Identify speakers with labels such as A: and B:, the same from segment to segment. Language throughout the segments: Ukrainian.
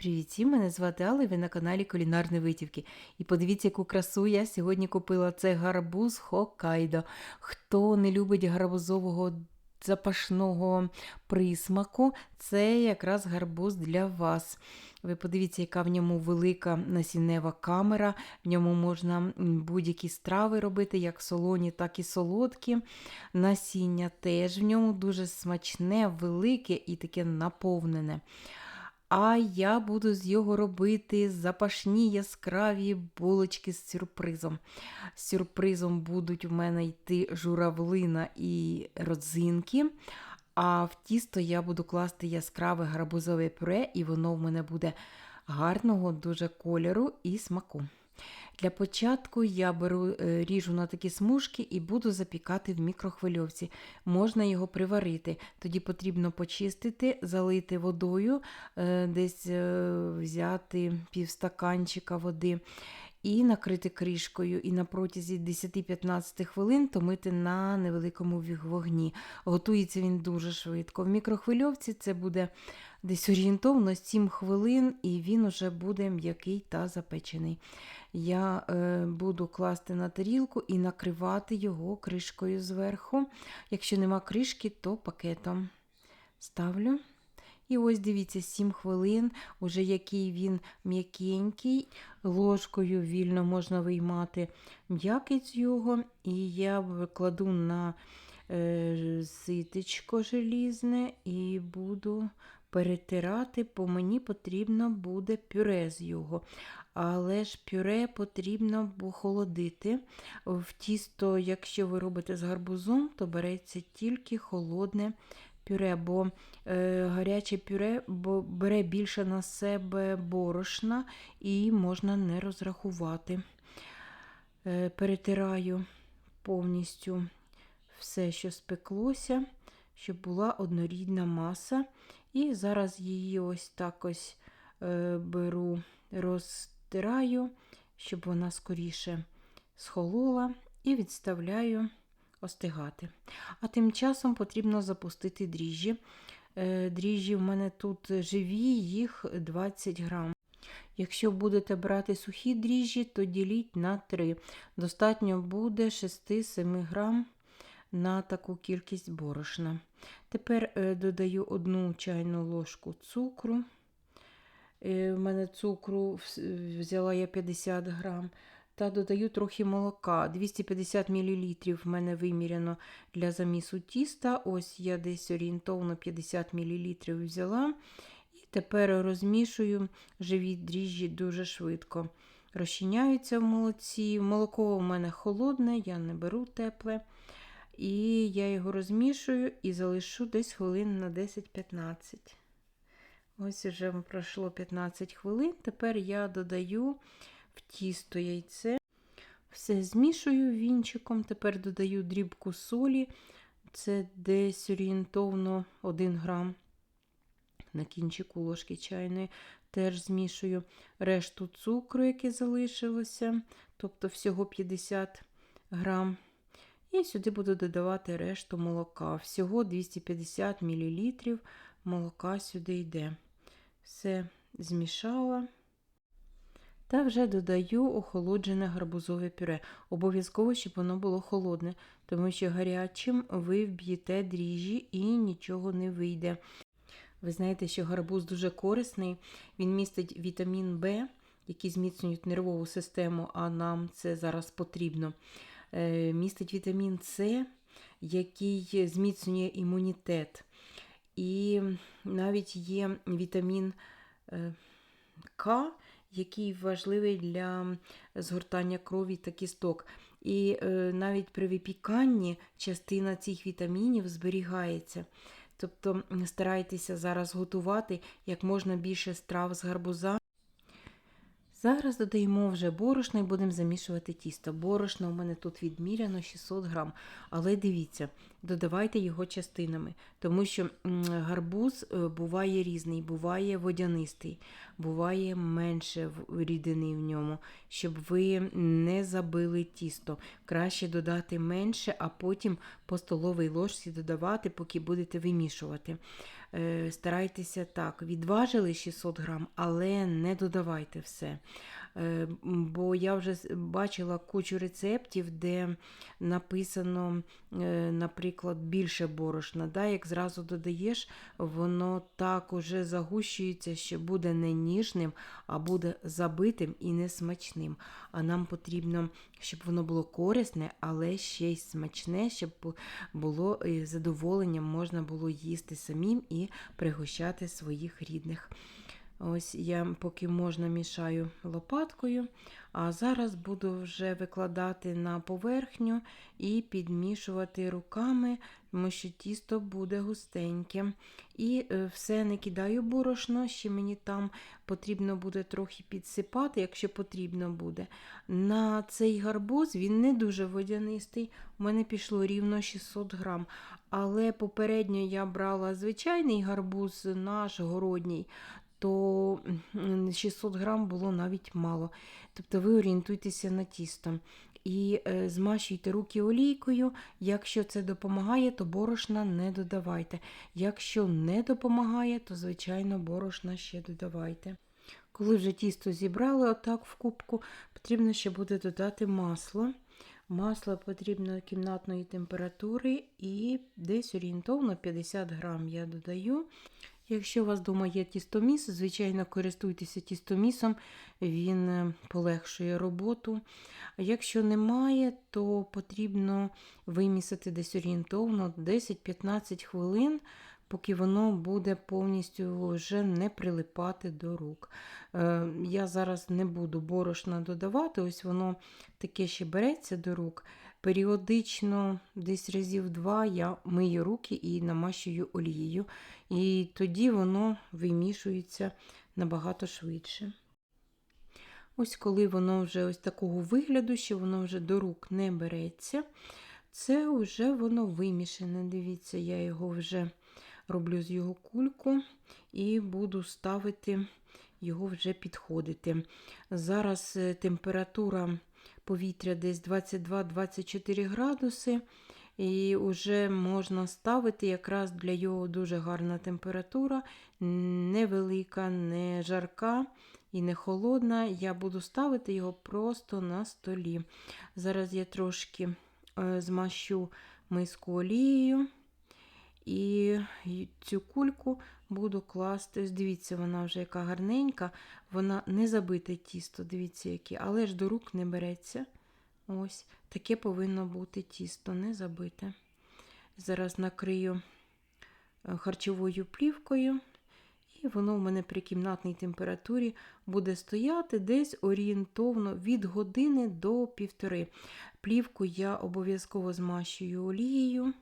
A: Привіт, мене звати Алла, ви на каналі Кулінарні Витівки. І подивіться, яку красу я сьогодні купила. Це гарбуз Хоккайдо. Хто не любить гарбузового запашного присмаку, це якраз гарбуз для вас. Ви подивіться, яка в ньому велика насіннева камера. В ньому можна будь-які страви робити, як солоні, так і солодкі. Насіння теж в ньому дуже смачне, велике і таке наповнене. А я буду з його робити запашні яскраві булочки з сюрпризом. З сюрпризом будуть у мене йти журавлина і родзинки. А в тісто я буду класти яскраве гарбузове пюре, і воно в мене буде гарного дуже кольору і смаку. Для початку я беру, е, ріжу на такі смужки і буду запікати в мікрохвильовці. Можна його приварити. Тоді потрібно почистити, залити водою, е, десь е, взяти півстаканчика води і накрити кришкою. І на протязі 10-15 хвилин томити на невеликому вогні. Готується він дуже швидко. В мікрохвильовці це буде десь орієнтовно 7 хвилин, і він уже буде м'який та запечений. Я е, буду класти на тарілку і накривати його кришкою зверху. Якщо нема кришки, то пакетом ставлю. І ось дивіться, 7 хвилин, уже який він м'якенький, ложкою вільно можна виймати м'якість його. І я кладу на е, ситечко желізне і буду перетирати, бо мені потрібно буде пюре з його. Але ж пюре потрібно охолодити. В тісто, якщо ви робите з гарбузом, то береться тільки холодне пюре, бо е, гаряче пюре бере більше на себе борошна і можна не розрахувати. Е, перетираю повністю все, що спеклося, щоб була однорідна маса. І зараз її ось так ось е, беру, розтираю, щоб вона скоріше схолола, і відставляю остигати. А тим часом потрібно запустити дріжджі. Е, Дріжджі в мене тут живі, їх 20 грам. Якщо будете брати сухі дріжджі, то діліть на 3. Достатньо буде 6-7 грам на таку кількість борошна. Тепер е, додаю одну чайну ложку цукру. Е, в мене цукру взяла я 50 грам. Та додаю трохи молока. 250 мл в мене виміряно для замісу тіста. Ось я десь орієнтовно 50 мл взяла. І тепер розмішую живі дріжджі дуже швидко. Розчиняються в молоці. Молоко у мене холодне, я не беру тепле. І я його розмішую і залишу десь хвилин на 10-15. Ось вже пройшло 15 хвилин. Тепер я додаю тісто яйце. Все змішую вінчиком. Тепер додаю дрібку солі. Це десь орієнтовно 1 грам на кінчику ложки чайної. Теж змішую решту цукру, яке залишилося, тобто всього 50 грам. І сюди буду додавати решту молока. Всього 250 мл молока сюди йде. Все змішала. Та вже додаю охолоджене гарбузове пюре. Обов'язково, щоб воно було холодне, тому що гарячим ви вб'єте дріжджі і нічого не вийде. Ви знаєте, що гарбуз дуже корисний, він містить вітамін В, який зміцнюють нервову систему, а нам це зараз потрібно. Е, Містить вітамін С, який зміцнює імунітет. І навіть є вітамін е, К, який важливий для згортання крові та кісток. І е, навіть при випіканні частина цих вітамінів зберігається. Тобто старайтеся зараз готувати як можна більше страв з гарбуза. Зараз додаємо вже борошно і будемо замішувати тісто. Борошно у мене тут відміряно 600 грам. Але дивіться, додавайте його частинами, тому що гарбуз е, буває різний, буває водянистий, буває менше рідини в ньому, щоб ви не забили тісто. Краще додати менше, а потім по столовій ложці додавати, поки будете вимішувати. Е, Старайтеся так, відважили 600 грам, але не додавайте все. Е, Бо я вже бачила кучу рецептів, де написано, е, наприклад, більше борошна. Да? Як зразу додаєш, воно так уже загущується, що буде не ніжним, а буде забитим і несмачним. А нам потрібно, щоб воно було корисне, але ще й смачне, щоб бу- було е, задоволенням, можна було їсти самим і пригощати своїх рідних. Ось я поки можна мішаю лопаткою, а зараз буду вже викладати на поверхню і підмішувати руками, тому що тісто буде густеньке. І е, все не кидаю борошно, ще мені там потрібно буде трохи підсипати, якщо потрібно буде. На цей гарбуз він не дуже водянистий, у мене пішло рівно 600 грам. Але попередньо я брала звичайний гарбуз наш городній, то 600 грам було навіть мало. Тобто ви орієнтуйтеся на тісто. І е, змащуйте руки олійкою. Якщо це допомагає, то борошна не додавайте. Якщо не допомагає, то звичайно борошна ще додавайте. Коли вже тісто зібрали отак в кубку, потрібно ще буде додати масло. Масло потрібно кімнатної температури і десь орієнтовно 50 грам я додаю. Якщо у вас вдома є тістоміс, звичайно, користуйтеся тістомісом, він е, полегшує роботу. Якщо немає, то потрібно вимісити десь орієнтовно 10-15 хвилин, поки воно буде повністю вже не прилипати до рук. Е, Я зараз не буду борошна додавати, ось воно таке ще береться до рук. Періодично, десь разів два, я мию руки і намащую олією. І тоді воно вимішується набагато швидше. Ось коли воно вже ось такого вигляду, що воно вже до рук не береться, це вже воно вимішане. Дивіться, я його вже роблю з його кульку і буду ставити його вже підходити. Зараз е, температура повітря десь 22-24 градуси. І вже можна ставити якраз для його дуже гарна температура, невелика, не жарка і не холодна. Я буду ставити його просто на столі. Зараз я трошки е, змащу миску олією. І цю кульку буду класти. Ось Дивіться, вона вже яка гарненька, вона не забите тісто, дивіться, яке, але ж до рук не береться. Ось таке повинно бути тісто, не забите. Зараз накрию е, харчовою плівкою, і воно в мене при кімнатній температурі буде стояти десь орієнтовно від години до півтори. Плівку я обов'язково змащую олією,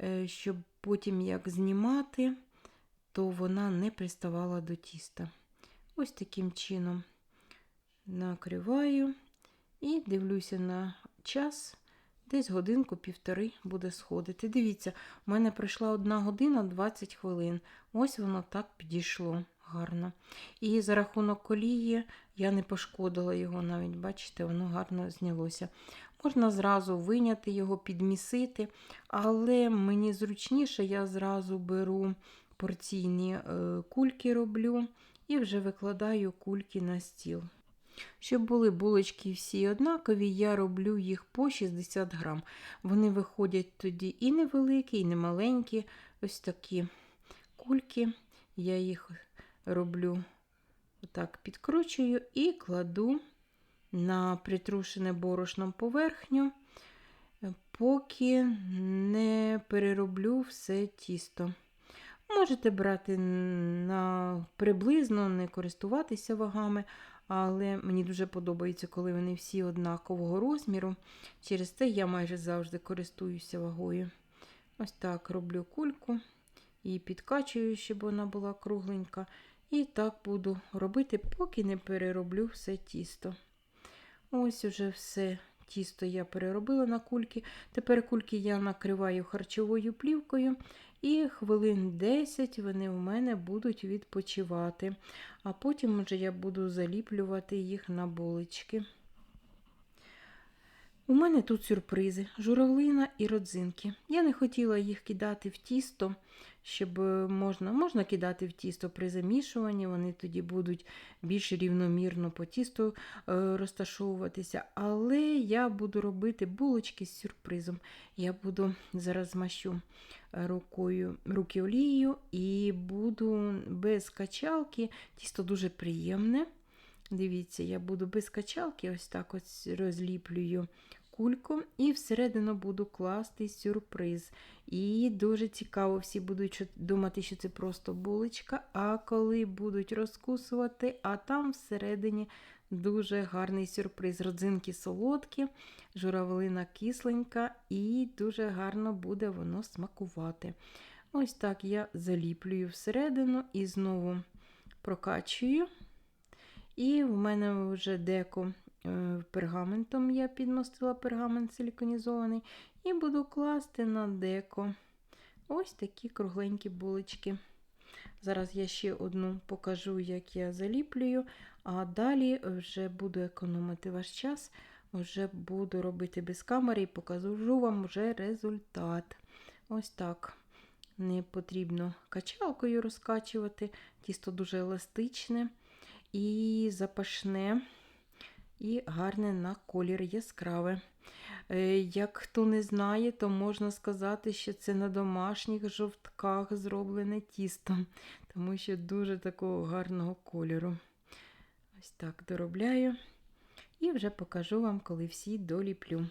A: е, щоб потім як знімати, то вона не приставала до тіста. Ось таким чином накриваю. І дивлюся на час, десь годинку-півтори буде сходити. Дивіться, у мене пройшла одна година 20 хвилин. Ось воно так підійшло гарно. І за рахунок колії я не пошкодила його навіть, бачите, воно гарно знялося. Можна зразу виняти його, підмісити, але мені зручніше, я зразу беру порційні е, кульки роблю і вже викладаю кульки на стіл. Щоб були булочки всі однакові, я роблю їх по 60 грам. Вони виходять тоді і невеликі, і не маленькі. Ось такі кульки. Я їх роблю отак підкручую і кладу на притрушене борошном поверхню, поки не перероблю все тісто. Можете брати на приблизно, не користуватися вагами, але мені дуже подобається, коли вони всі однакового розміру. Через це я майже завжди користуюся вагою. Ось так роблю кульку і підкачую, щоб вона була кругленька. І так буду робити, поки не перероблю все тісто. Ось уже все тісто я переробила на кульки. Тепер кульки я накриваю харчовою плівкою. І хвилин 10 вони у мене будуть відпочивати. А потім вже я буду заліплювати їх на булочки. У мене тут сюрпризи, журавлина і родзинки. Я не хотіла їх кидати в тісто, щоб е, можна, можна кидати в тісто при замішуванні, вони тоді будуть більш рівномірно по тісту е, розташовуватися. Але я буду робити булочки з сюрпризом. Я буду зараз змащу рукою, руки олією і буду без качалки. Тісто дуже приємне. Дивіться, я буду без качалки, ось так ось розліплюю кульку і всередину буду класти сюрприз. І дуже цікаво, всі будуть думати, що це просто булочка, а коли будуть розкусувати, а там всередині дуже гарний сюрприз. Родзинки солодкі, журавлина кисленька, і дуже гарно буде воно смакувати. Ось так я заліплюю всередину і знову прокачую. І в мене вже деко пергаментом я підмостила пергамент силіконізований. І буду класти на деко ось такі кругленькі булочки. Зараз я ще одну покажу, як я заліплюю, а далі вже буду економити ваш час, вже буду робити без камери і покажу вам вже результат. Ось так. Не потрібно качалкою розкачувати, тісто дуже еластичне і запашне, і гарне на колір яскраве. Е, Як хто не знає, то можна сказати, що це на домашніх жовтках зроблене тісто, тому що дуже такого гарного кольору. Ось так доробляю. І вже покажу вам, коли всі доліплю.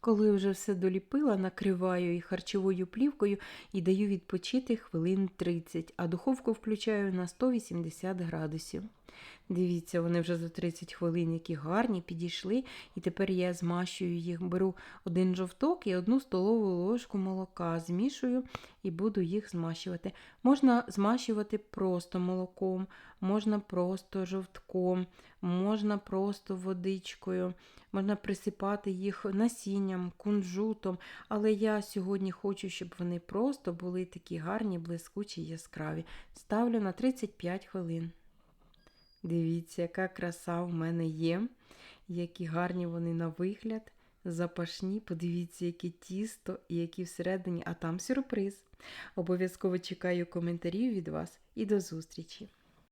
A: Коли вже все доліпила, накриваю їх харчовою плівкою і даю відпочити хвилин 30, а духовку включаю на 180 градусів. Дивіться, вони вже за 30 хвилин, які гарні, підійшли, і тепер я змащую їх. Беру один жовток і одну столову ложку молока, змішую і буду їх змащувати. Можна змащувати просто молоком, можна просто жовтком, можна просто водичкою, можна присипати їх насінням, кунжутом. Але я сьогодні хочу, щоб вони просто були такі гарні, блискучі, яскраві. Ставлю на 35 хвилин. Дивіться, яка краса в мене є, які гарні вони на вигляд, запашні. Подивіться, яке тісто і які всередині, а там сюрприз. Обов'язково чекаю коментарів від вас і до зустрічі!